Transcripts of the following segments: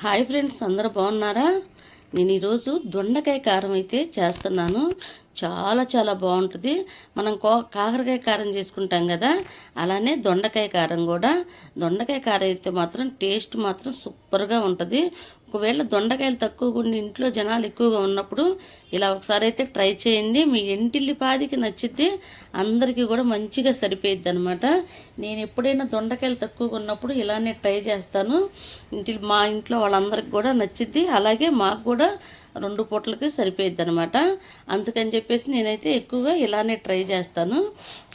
Hi friends అందరూ బాగున్నారా? నేను ఈరోజు దొండకాయ కారం అయితే చేస్తున్నాను. చాలా చాలా బాగుంటుంది. మనం కో కాకరకాయ కారం చేసుకుంటాం కదా అలానే దొండకాయ కారం కూడా. దొండకాయ కారం అయితే మాత్రం టేస్ట్ మాత్రం సూపర్గా ఉంటుంది. ఒకవేళ దొండకాయలు తక్కువగా ఉండి ఇంట్లో జనాలు ఎక్కువగా ఉన్నప్పుడు ఇలా ఒకసారి అయితే ట్రై చేయండి. మీ ఇంటిల్లి పాదికి నచ్చితే అందరికీ కూడా మంచిగా సరిపోయిద్ది అనమాట నేను ఎప్పుడైనా దొండకాయలు తక్కువగా ఉన్నప్పుడు ఇలానే ట్రై చేస్తాను. ఇంటి మా ఇంట్లో వాళ్ళందరికి కూడా నచ్చిద్ది. అలాగే మాకు కూడా రెండు పూటలకి సరిపోయిద్ది అనమాట అందుకని చెప్పేసి నేనైతే ఎక్కువగా ఇలానే ట్రై చేస్తాను.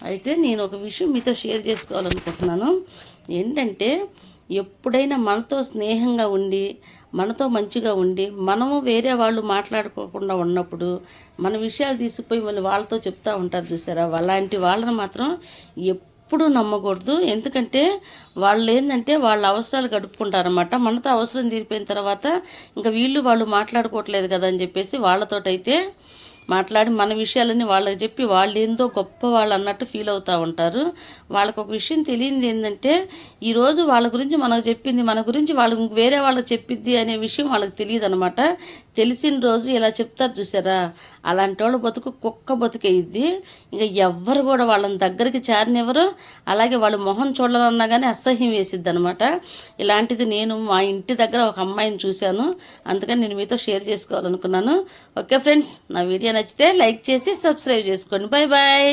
అయితే నేను ఒక విషయం మీతో షేర్ చేసుకోవాలనుకుంటున్నాను. ఏంటంటే ఎప్పుడైనా మనతో స్నేహంగా ఉండి మనతో మంచిగా ఉండి మనము వేరే వాళ్ళు మాట్లాడుకోకుండా ఉన్నప్పుడు మన విషయాలు తీసుకుపోయి మళ్ళీ వాళ్ళతో చెప్తూ ఉంటారు చూసారా? అలాంటి వాళ్ళని మాత్రం ఎప్పుడు నమ్మకూడదు. ఎందుకంటే వాళ్ళు ఏంటంటే వాళ్ళ అవసరాలు గడుపుకుంటారన్నమాట. మనతో అవసరం తీరిపోయిన తర్వాత ఇంకా వీళ్ళు వాళ్ళు మాట్లాడుకోవట్లేదు కదా అని చెప్పేసి వాళ్ళతోటైతే మాట్లాడి మన విషయాలని వాళ్ళకి చెప్పి వాళ్ళు ఏందో గొప్ప వాళ్ళు అన్నట్టు ఫీల్ అవుతూ ఉంటారు. వాళ్ళకు ఒక విషయం తెలియంది ఏంటంటే ఈరోజు వాళ్ళ గురించి మనకు చెప్పింది మన గురించి వాళ్ళకి వేరే వాళ్ళకి చెప్పిద్ది అనే విషయం వాళ్ళకి తెలియదు అనమాట తెలిసిన రోజు ఇలా చెప్తారు చూసారా? అలాంటి వాళ్ళు బతుకు కుక్క బతుకయిద్ది ఇంకా ఎవ్వరు కూడా వాళ్ళని దగ్గరికి చేరనివ్వరు. అలాగే వాళ్ళ మొహం చూడాలన్నా కానీ అసహ్యం వేసిద్ది అనమాట ఇలాంటిది నేను మా ఇంటి దగ్గర ఒక అమ్మాయిని చూశాను. అందుకని నేను మీతో షేర్ చేసుకోవాలనుకున్నాను. ఓకే ఫ్రెండ్స్ నా వీడియో వీడియో నచ్చితే లైక్ చేసి సబ్స్క్రైబ్ చేసుకోండి. Bye bye